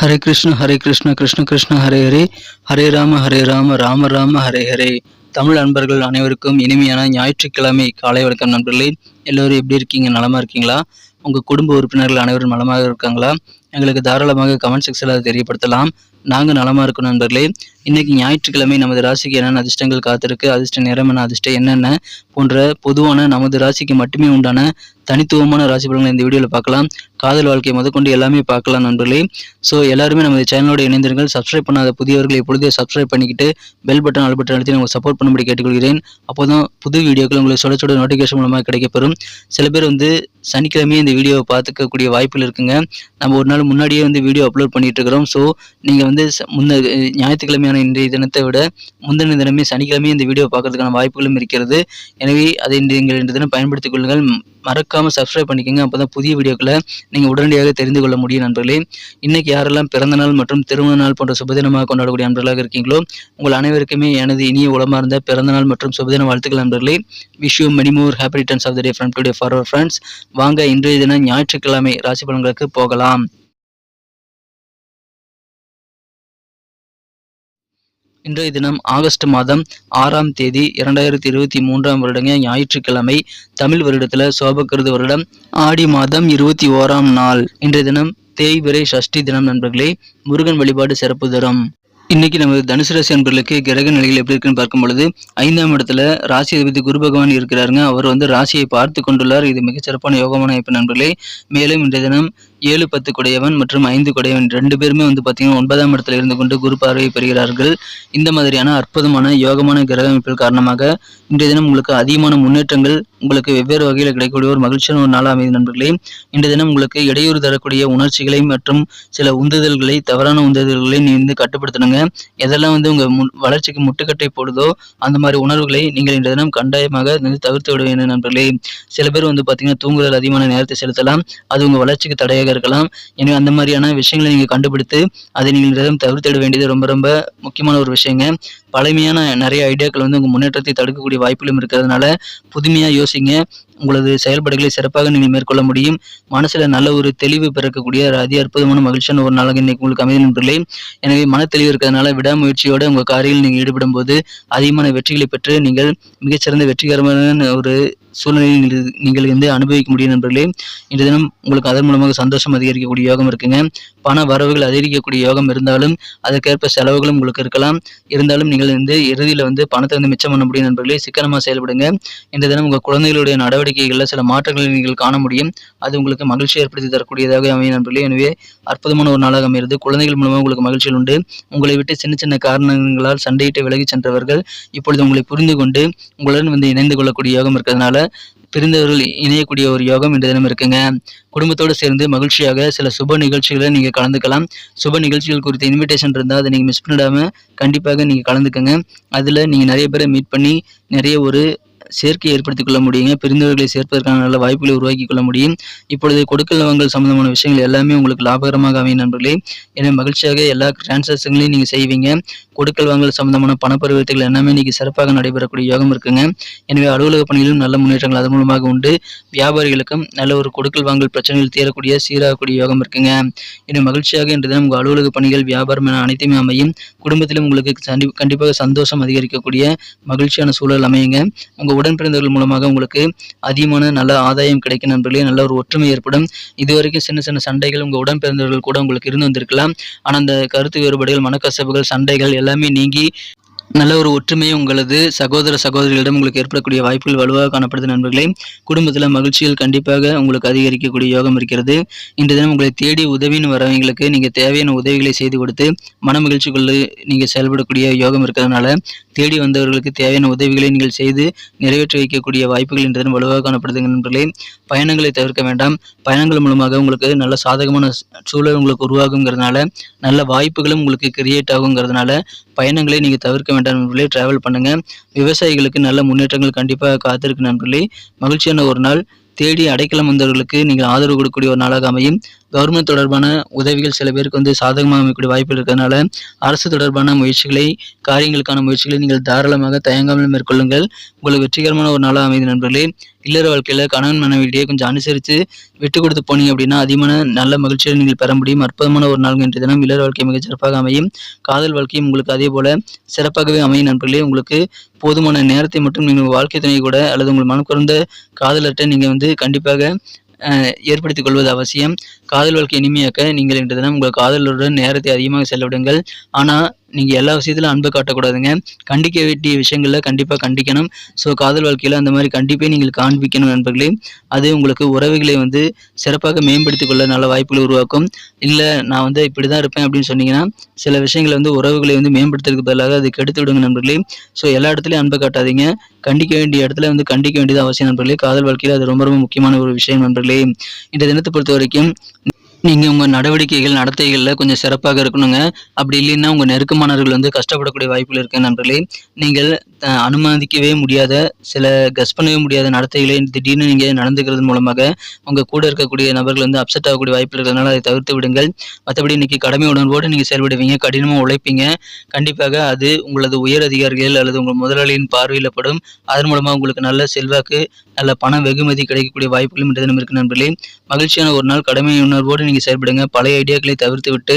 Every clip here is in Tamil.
ஹரே கிருஷ்ண ஹரே கிருஷ்ண கிருஷ்ண கிருஷ்ண ஹரே ஹரே ஹரே ராம ஹரே ராம ராம ராம ஹரே ஹரே தமிழ் அன்பர்கள் அனைவருக்கும் இனிமையான ஞாயிற்றுக்கிழமை காலை வணக்கம் நண்பர்களே. எல்லோரும் எப்படி இருக்கீங்க? நலமாக இருக்கீங்களா? உங்கள் குடும்ப உறுப்பினர்கள் அனைவரும் நலமாக இருக்காங்களா? எங்களுக்கு தாராளமாக கமெண்ட் செக்ஷனில் அதை தெரியப்படுத்தலாம். நாங்கள் நலமாக இருக்கணும் நண்பர்களே. இன்னைக்கு ஞாயிற்றுக்கிழமை நமது ராசிக்கு என்னென்ன அதிர்ஷ்டங்கள் காத்திருக்கு அதிர்ஷ்ட நிறம் என்ன அதிர்ஷ்டம் என்னென்ன போன்ற பொதுவான நமது ராசிக்கு மட்டுமே உண்டான தனித்துவமான ராசி பலன்களை இந்த வீடியோவில் பார்க்கலாம். காதல் வாழ்க்கை முதற்கொண்டு எல்லாமே பார்க்கலாம் நண்பர்களே. ஸோ எல்லாருமே நமது சேனலோட இணைந்திருங்கள். சப்ஸ்கிரைப் பண்ணாத புதியவர்கள் இப்பொழுதே சப்ஸ்கிரைப் பண்ணிக்கிட்டு பெல் பட்டன் ஆல் பட்டன் அழுத்தி உங்களுக்கு சப்போர்ட் பண்ணும்படி கேட்டுக்கொள்கிறேன். அப்போ தான் புது வீடியோக்கள் உங்களுக்கு சுட சொல்ல நோட்டிஃபிகேஷன் மூலமாக கிடைக்கப்பெறும். சில பேர் வந்து சனிக்கிழமையே இந்த வீடியோவை பார்த்துக்கக்கூடிய வாய்ப்புகள் இருக்குங்க. நம்ம ஒரு நாள் முன்னாடியே வந்து வீடியோ அப்லோட் பண்ணிட்டு இருக்கிறோம். ஸோ நீங்கள் வந்து ச- முன்ன ஞாயிற்றுக்கிழமையான இன்றைய தினத்தை விட முந்தின தினமே சனிக்கிழமை இந்த வீடியோ பார்க்கறதுக்கான வாய்ப்புகளும் இருக்கிறது. எனவே அதை நீங்கள் இன்று தினம் பயன்படுத்திக் கொள்ளுங்கள். மறக்காமல் மறக்காம சப்ஸ்கிரைப் பண்ணிக்கோங்க. அப்பதான் புதிய வீடியோக்களை நீங்கள் உடனடியாக தெரிந்து கொள்ள முடியும் நண்பர்களே. இன்னைக்கு யாரெல்லாம் பிறந்த நாள் மற்றும் திருமண நாள் போன்ற சுபதினமாக கொண்டாடக்கூடிய நண்பர்களாக இருக்கீங்களோ உங்கள் அனைவருக்குமே எனது இனிய உளமார்ந்த பிறந்த நாள் மற்றும் சுபதின வாழ்த்துக்கள் நண்பர்களே. Wish you many more happy returns of the day from today for our friends வாங்க இன்றைய தினம் ஞாயிற்றுக்கிழமை ராசி பலன்களுக்கு போகலாம். இன்றைய தினம் ஆகஸ்ட் மாதம் ஆறாம் தேதி இரண்டாயிரத்தி இருபத்தி மூன்றாம் வருடங்க ஞாயிற்றுக்கிழமை தமிழ் வருடத்துல சோபக்கிருது வருடம். ஆடி மாதம் இருபத்தி ஓராம் நாள். இன்றைய தினம் தேய்பிரை சஷ்டி தினம் நண்பர்களே முருகன் வழிபாடு சிறப்பு தரும். இன்னைக்கு நமது தனுசு ராசி அன்பர்களுக்கு கிரக நிலைகள் எப்படி இருக்குன்னு பார்க்கும் பொழுது ஐந்தாம் இடத்துல ராசி அதிபதி குரு பகவான் இருக்கிறாருங்க. அவர் வந்து ராசியை பார்த்து கொண்டுள்ளார். இது மிகச்சிறப்பான யோகமான அமைப்பு நண்பர்களே. மேலும் இன்றைய தினம் ஏழு பத்து குடையவன் மற்றும் ஐந்து குடையவன் ரெண்டு பேருமே வந்து பார்த்தீங்கன்னா ஒன்பதாம் இடத்துல இருந்து கொண்டு குரு பார்வையை பெறுகிறார்கள். இந்த மாதிரியான அற்புதமான யோகமான கிரக அமைப்பில் காரணமாக இன்றைய தினம் உங்களுக்கு அதிகமான முன்னேற்றங்கள் உங்களுக்கு வெவ்வேறு வகையில் கிடைக்கக்கூடிய ஒரு மகிழ்ச்சியான ஒரு நாளாக அமைதி நண்பர்களே. இன்றைய தினம் உங்களுக்கு இடையூறு தரக்கூடிய உணர்ச்சிகளை மற்றும் சில உந்துதல்களை தவறான உந்துதல்களை நீ வந்து கட்டுப்படுத்தணுங்க. எதெல்லாம் வந்து உங்க மு- வளர்ச்சிக்கு முட்டுக்கட்டை போடுதோ அந்த மாதிரி உணர்வுகளை நீங்கள் இன்றைய தினம் கண்டாயமாக வந்து தவிர்த்து விட வேண்டும் நண்பர்களே. சில பேர் வந்து பார்த்தீங்கன்னா தூங்குதல் அதிகமான நேரத்தை செலுத்தலாம். அது உங்க வளர்ச்சிக்கு தடையாக இருக்கலாம். எனவே அந்த மாதிரியான விஷயங்களை நீங்கள் கண்டுபிடித்து அதை நீங்கள் தவிர்த்திட வேண்டியது ரொம்ப ரொம்ப முக்கியமான ஒரு விஷயங்க. பழமையான நிறைய ஐடியாக்கள் வந்து உங்கள் முன்னேற்றத்தை தடுக்கக்கூடிய வாய்ப்புகளும் இருக்கிறதுனால புதுமையாக யோசிங்க. உங்களது செயல்பாடுகளை சிறப்பாக நீங்கள் மேற்கொள்ள முடியும். மனசில் நல்ல ஒரு தெளிவு பிறக்கக்கூடிய ஒரு அதி அற்புதமான மகிழ்ச்சியான ஒரு நாளாக இன்னைக்கு உங்களுக்கு அமைதி நண்பர்களே எனவே மன தெளிவு இருக்கிறதுனால விடாமுயற்சியோடு உங்கள் காரியில் நீங்கள் ஈடுபடும் போது அதிகமான வெற்றிகளை பெற்று நீங்கள் மிகச்சிறந்த வெற்றிகரமான ஒரு சூழ்நிலையை நீங்கள் நீங்கள் வந்து அனுபவிக்க முடியும் நண்பர்களே. இன்று தினம் உங்களுக்கு அதன் மூலமாக சந்தோஷம் அதிகரிக்கக்கூடிய யோகம் இருக்குங்க. பண வரவுகள் அதிகரிக்கக்கூடிய யோகம் இருந்தாலும் அதற்கேற்ப செலவுகளும் உங்களுக்கு இருக்கலாம். இருந்தாலும் நீங்கள் வந்து இறுதியில் வந்து பணத்தை வந்து மிச்சம் பண்ண முடியும் நண்பர்களே. சிக்கனமாக செயல்படுங்க. இன்று தினம் உங்கள் குழந்தைகளுடைய நடவடிக்கைகளில் சில மாற்றங்களை நீங்கள் காண முடியும். அது உங்களுக்கு மகிழ்ச்சி ஏற்படுத்தி தரக்கூடியதாக அமையும் நண்பர்களே. எனவே அற்புதமான ஒரு நாளாக அமைகிறது. குழந்தைகள் மூலமாக உங்களுக்கு மகிழ்ச்சிகள் உண்டு. உங்களை விட்டு சின்ன சின்ன காரணங்களால் சண்டையிட்டு விலகி சென்றவர்கள் இப்பொழுது உங்களை புரிந்து கொண்டு உங்களுடன் வந்து இணைந்து கொள்ளக்கூடிய யோகம் இருக்கிறதுனால பிரிந்தவர்கள் இணையக்கூடிய ஒரு யோகம் இன்று தினம் இருக்குங்க. குடும்பத்தோடு சேர்ந்து மகிழ்ச்சியாக சில சுப நிகழ்ச்சிகளை நீங்க கலந்துக்கலாம். சுப நிகழ்ச்சிகள் குறித்த இன்விடேஷன் இருந்தால் அதை நீங்க மிஸ் பண்ணிடாமல் கண்டிப்பாக நீங்க கலந்துக்கங்க. அதுல நீங்க நிறைய பேரை மீட் பண்ணி நிறைய ஒரு சேர்க்கை ஏற்படுத்திக் கொள்ள முடியுங்க. பிரிந்தவர்களை சேர்ப்பதற்கான நல்ல வாய்ப்புகளை உருவாக்கி கொள்ள முடியும். இப்பொழுது கொடுக்கல் வாங்கல் சம்பந்தமான விஷயங்கள் எல்லாமே உங்களுக்கு லாபகரமாக அமையும் நண்பர்களே. என மகிழ்ச்சியாக எல்லா டிரான்சாக்ஷன்களையும் நீங்க செய்வீங்க. கொடுக்கல் வாங்கல் சம்பந்தமான பண பரிவர்த்தனைகள் எல்லாமே இன்னைக்கு சிறப்பாக நடைபெறக்கூடிய யோகம் இருக்குங்க. எனவே அலுவலக பணியிலும் நல்ல முன்னேற்றங்கள் அதன் மூலமாக உண்டு. வியாபாரிகளுக்கும் நல்ல ஒரு கொடுக்கல் வாங்கல் பிரச்சனைகள் தீரக்கூடிய சீராகக்கூடிய யோகம் இருக்குங்க. எனவே மகிழ்ச்சியாக இன்று தினம் உங்கள் அலுவலக பணிகள் வியாபாரம் என அனைத்துமே அமையும். குடும்பத்திலும் உங்களுக்கு கண்டிப்பாக சந்தோஷம் அதிகரிக்கக்கூடிய மகிழ்ச்சியான சூழல் அமையுங்க. உங்க உடன் பிறந்தவர்கள் மூலமாக உங்களுக்கு அதிகமான நல்ல ஆதாயம் கிடைக்கும் நண்பர்களே நல்ல ஒரு ஒற்றுமை ஏற்படும். இதுவரைக்கும் சின்ன சின்ன சண்டைகள் உங்க உடன் பிறந்தவர்கள் கூட உங்களுக்கு இருந்து வந்திருக்கலாம். ஆனால் அந்த கருத்து வேறுபாடுகள் மனக்கசப்புகள் சண்டைகள் எல்லாமே நீங்கி நல்ல ஒரு ஒற்றுமை உங்களது சகோதர சகோதரிகளிடம் உங்களுக்கு ஏற்படக்கூடிய வாய்ப்புகள் வலுவாக காணப்படுது நண்பர்களே. குடும்பத்தில் மகிழ்ச்சிகள் கண்டிப்பாக உங்களுக்கு அதிகரிக்கக்கூடிய யோகம் இருக்கிறது. இன்று தினம் உங்களை தேடி உதவின்னு வரவங்களுக்கு நீங்கள் தேவையான உதவிகளை செய்து கொடுத்து மன மகிழ்ச்சிக்குள்ள நீங்கள் செயல்படக்கூடிய யோகம் இருக்கிறதுனால தேடி வந்தவர்களுக்கு தேவையான உதவிகளை நீங்கள் செய்து நிறைவேற்றி வைக்கக்கூடிய வாய்ப்புகள் இன்று தினம் வலுவாக காணப்படுதுங்க நண்பர்களே. பயணங்களை தவிர்க்க வேண்டாம். பயணங்கள் மூலமாக உங்களுக்கு நல்ல சாதகமான சூழல் உங்களுக்கு உருவாகுங்கிறதுனால நல்ல வாய்ப்புகளும் உங்களுக்கு கிரியேட் ஆகுங்கிறதுனால பயணங்களை நீங்கள் தவிர்க்க வேண்டாம் நண்பர்களே டிராவல் பண்ணுங்க. விவசாயிகளுக்கு நல்ல முன்னேற்றங்கள் கண்டிப்பாக காத்திருக்கு நண்பர்களே. மகிழ்ச்சியான ஒரு நாள். தேடி அடைக்கலம் வந்தவர்களுக்கு நீங்கள் ஆதரவு கொடுக்கக்கூடிய ஒரு நாளாக அமையும். கவர்மெண்ட் தொடர்பான உதவிகள் சில பேருக்கு வந்து சாதகமாக அமைக்கக்கூடிய வாய்ப்புகள் இருக்கிறதுனால அரசு தொடர்பான முயற்சிகளை காரியங்களுக்கான முயற்சிகளை நீங்கள் தாராளமாக தயங்காமல் மேற்கொள்ளுங்கள். உங்களுக்கு வெற்றிகரமான ஒரு நாளாக அமைதி நண்பர்களே. இல்லற வாழ்க்கையில் கணவன் மனைவியிடையே கொஞ்சம் அனுசரித்து விட்டு கொடுத்து போனீங்க அப்படின்னா அதிகமான நல்ல மகிழ்ச்சியை நீங்கள் பெற முடியும். அற்புதமான ஒரு நாள் இன்றைய தினம் இல்லற வாழ்க்கை மிகச் சிறப்பாக அமையும். காதல் வாழ்க்கையும் உங்களுக்கு அதே போல சிறப்பாகவே அமையும் நண்பர்களே. உங்களுக்கு போதுமான நேரத்தை மட்டும் நீங்கள் வாழ்க்கை துணை கூட அல்லது உங்கள் மனம் குறைந்த காதலர்கிட்ட நீங்கள் வந்து கண்டிப்பாக ஏற்படுத்திக் கொள்வது அவசியம். காதல் வாழ்க்கை இனிமையாக்க நீங்கள் இன்று தினம் உங்கள் காதலருடன் நேரத்தை அதிகமாக செலவிடுங்கள். ஆனால் நீங்கள் எல்லா விஷயத்திலும் அன்பை காட்டக்கூடாதுங்க. கண்டிக்க வேண்டிய விஷயங்களில் கண்டிப்பாக கண்டிக்கணும். ஸோ காதல் வாழ்க்கையில் அந்த மாதிரி கண்டிப்பாக நீங்கள் காண்பிக்கணும் நண்பர்களே. அது உங்களுக்கு உறவுகளை வந்து சிறப்பாக மேம்படுத்திக் கொள்ள நல்ல வாய்ப்புகளை உருவாக்கும். இல்லை நான் வந்து இப்படி தான் இருப்பேன் அப்படின்னு சொன்னீங்கன்னா சில விஷயங்களை வந்து உறவுகளை வந்து மேம்படுத்துறதுக்கு பதிலாக அது கெடுத்து விடுங்க நண்பர்களே. ஸோ எல்லா இடத்துலையும் அன்பை காட்டாதீங்க. கண்டிக்க வேண்டிய இடத்துல வந்து கண்டிக்க வேண்டியது அவசியம் நண்பர்களே. காதல் வாழ்க்கையில் அது ரொம்ப ரொம்ப முக்கியமான ஒரு விஷயம் நண்பர்களே. இந்த தினத்தை பொறுத்த வரைக்கும் நீங்கள் உங்கள் நடவடிக்கைகள் நடத்தைகளில் கொஞ்சம் சிறப்பாக இருக்கணுங்க. அப்படி இல்லைன்னா உங்கள் நெருக்கமானவர்கள் வந்து கஷ்டப்படக்கூடிய வாய்ப்புகள் இருக்கு நண்பர்களே. நீங்கள் அனுமதிக்கவே முடியாத சில கஸ் பண்ணவே முடியாத நடத்தைகளை திடீர்னு நீங்கள் நடந்துக்கிறது மூலமாக உங்கள் கூட இருக்கக்கூடிய நபர்கள் வந்து அப்செட் ஆகக்கூடிய வாய்ப்பு இருக்கிறதுனால அதை தவிர்த்து விடுங்கள். மற்றபடி இன்னைக்கு கடமை உணர்வோடு நீங்கள் செயல்படுவீங்க கடினமாக உழைப்பீங்க. கண்டிப்பாக அது உங்களது உயர் அதிகாரிகள் அல்லது உங்கள் முதலாளியின் பார்வையில் படும். அதன் மூலமாக உங்களுக்கு நல்ல செல்வாக்கு நல்ல பண வெகுமதி கிடைக்கக்கூடிய வாய்ப்புகளும் இந்த தினம் இருக்கு நண்பர்களே. மகிழ்ச்சியான ஒரு நாள் கடமை உணர்வோடு நீங்கள் செயல்படுங்க. பழைய ஐடியாக்களை தவிர்த்து விட்டு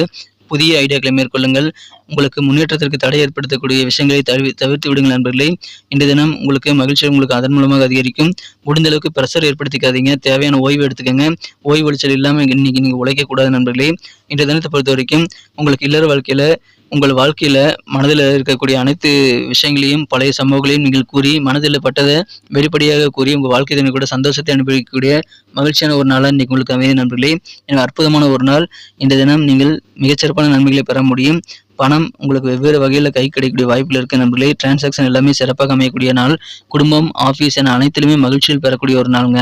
புதிய ஐடியாக்களை மேற்கொள்ளுங்கள். உங்களுக்கு முன்னேற்றத்திற்கு தடை ஏற்படுத்தக்கூடிய விஷயங்களை தவி தவிர்த்து விடுங்கள் நண்பர்களே. இன்றைய தினம் உங்களுக்கு மகிழ்ச்சி உங்களுக்கு அதன் மூலமாக அதிகரிக்கும். முடிந்த அளவுக்கு ப்ரெஷர் ஏற்படுத்திக்காதீங்க. தேவையான ஓய்வு எடுத்துக்கங்க. ஓய்வு ஒளிச்சல் இல்லாமல் இன்னைக்கு நீங்கள் உழைக்கக்கூடாது நண்பர்களே. இன்றைய தினத்தை பொறுத்த வரைக்கும் உங்களுக்கு இல்லற வாழ்க்கையில் உங்கள் வாழ்க்கையில் மனதில் இருக்கக்கூடிய அனைத்து விஷயங்களையும் பழைய சம்பவங்களையும் நீங்கள் கூறி மனதில் பட்டதை வெளிப்படையாக கூறி உங்கள் வாழ்க்கை கூட சந்தோஷத்தை அனுபவிக்கக்கூடிய மகிழ்ச்சியான ஒரு நாளாக இன்னைக்கு உங்களுக்கு அமைதி நண்பர்களே. எனக்கு அற்புதமான ஒரு நாள். இந்த தினம் நீங்கள் மிகச்சிறப்பான நன்மைகளை பெற முடியும். பணம் உங்களுக்கு வெவ்வேறு வகையில் கை கிடைக்கக்கூடிய வாய்ப்பில் இருக்க நண்பர்களே. டிரான்சாக்ஷன் எல்லாமே சிறப்பாக அமையக்கூடிய நாள். குடும்பம் ஆஃபீஸ் என அனைத்திலுமே மகிழ்ச்சியில் பெறக்கூடிய ஒரு நாளுங்க.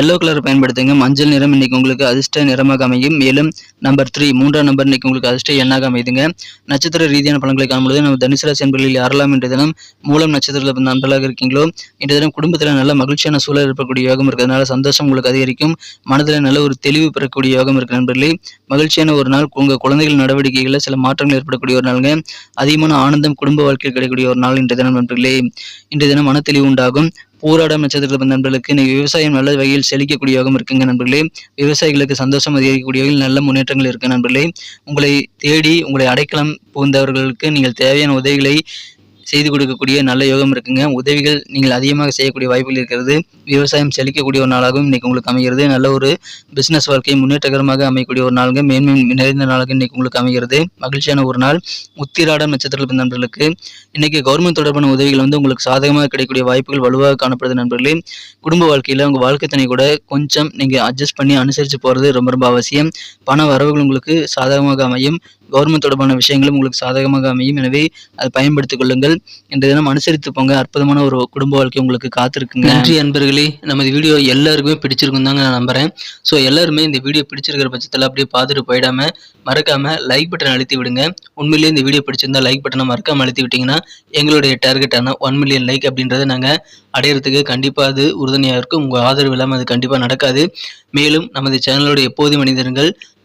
எல்லோ கலர் பயன்படுத்துங்க. மஞ்சள் நிறம் இன்னைக்கு உங்களுக்கு அதிர்ஷ்ட நிறமாக அமையும். மேலும் நம்பர் த்ரீ மூன்றாம் நம்பர் இன்னைக்கு உங்களுக்கு அதிர்ஷ்ட எண்ணாக அமைதுங்க. நட்சத்திர ரீதியான பலன்களை காணும்போது நம்ம தனுசு ராசி என்பர்களில் யாரெல்லாம் இன்றைய தினம் மூலம் நட்சத்திரத்தில் நண்பர்களாக இருக்கீங்களோ இன்றைய தினம் குடும்பத்தில் நல்ல மகிழ்ச்சியான சூழல் இருக்கக்கூடிய யோகம் இருக்கிறதுனால சந்தோஷம் உங்களுக்கு அதிகரிக்கும். மனதில் நல்ல ஒரு தெளிவு பெறக்கூடிய யோகம் இருக்கு நண்பர்களே. மகிழ்ச்சியான ஒரு நாள் உங்கள் குழந்தைகள் நடவடிக்கைகளில் சில மாற்றங்கள் ஏற்படக்கூடிய ஒரு நாளுங்க. அதிகமான ஆனந்தம் குடும்ப வாழ்க்கையில் கிடைக்கக்கூடிய ஒரு நாள் இன்றைய தினம் நண்பர்களே. இன்றைய தினம் மன தெளிவு உண்டாகும். போராடம் நட்சத்திரத்தில் பிறந்த நண்பர்களுக்கு இன்னைக்கு விவசாயம் நல்ல வகையில் செழிக்கக்கூடிய யோகம் இருக்குங்க நண்பர்களே. விவசாயிகளுக்கு சந்தோஷம் அதிகரிக்கக்கூடிய வகையில் நல்ல முன்னேற்றங்கள் இருக்கு நண்பர்களே. உங்களை தேடி உங்களை அடைக்கலம் புகுந்தவர்களுக்கு நீங்கள் தேவையான உதவிகளை செய்து கொடுக்கக்கூடிய நல்ல யோகம் இருக்குங்க. உதவிகள் நீங்கள் அதிகமாக செய்யக்கூடிய வாய்ப்புகள் இருக்கிறது. விவசாயம் செழிக்கக்கூடிய ஒரு நாளாகவும் இன்னைக்கு உங்களுக்கு அமைகிறது. நல்ல ஒரு பிசினஸ் வாழ்க்கை முன்னேற்றகரமாக அமையக்கூடிய ஒரு நாளுங்க. மேன்மை நிறைந்த நாளாக இன்னைக்கு உங்களுக்கு அமைகிறது. மகிழ்ச்சியான ஒரு நாள். உத்திராடம் நட்சத்திரத்தில் பிறந்த நண்பர்களுக்கு இன்னைக்கு கவர்மெண்ட் தொடர்பான உதவிகள் வந்து உங்களுக்கு சாதகமாக கிடைக்கக்கூடிய வாய்ப்புகள் வலுவாக காணப்படுது நண்பர்களே. குடும்ப வாழ்க்கையில் உங்கள் வாழ்க்கை தனி கூட கொஞ்சம் நீங்கள் அட்ஜஸ்ட் பண்ணி அனுசரித்து போகிறது ரொம்ப ரொம்ப அவசியம். பண வரவுகள் உங்களுக்கு சாதகமாக அமையும். கவர்மெண்ட் தொடர்பான விஷயங்களும் உங்களுக்கு சாதகமாக அமையும். எனவே அதை பயன்படுத்திக் கொள்ளுங்கள். இந்த தினம் அனுசரித்து போங்க. அற்புதமான ஒரு குடும்ப வாழ்க்கை உங்களுக்கு காத்திருக்குங்க. நன்றி அன்பர்களே. நமது வீடியோ எல்லாருக்குமே பிடிச்சிருக்கும் தாங்க நான் நம்புறேன். ஸோ எல்லாருமே இந்த வீடியோ பிடிச்சிருக்கிற பட்சத்தில் அப்படியே பார்த்துட்டு போயிடாம மறக்காம லைக் பட்டன் அழுத்தி விடுங்க. உண்மையிலேயே இந்த வீடியோ பிடிச்சிருந்தா லைக் பட்டனை மறக்காம அழுத்தி விட்டீங்கன்னா எங்களுடைய டார்கெட்டான ஒன் மில்லியன் லைக் அப்படின்றத நாங்கள் அடையிறதுக்கு கண்டிப்பாக அது உறுதுணையாக இருக்கும். உங்கள் ஆதரவு இல்லாமல் அது கண்டிப்பாக நடக்காது. மேலும் நமது சேனலோட எப்போது மனிதர்கள்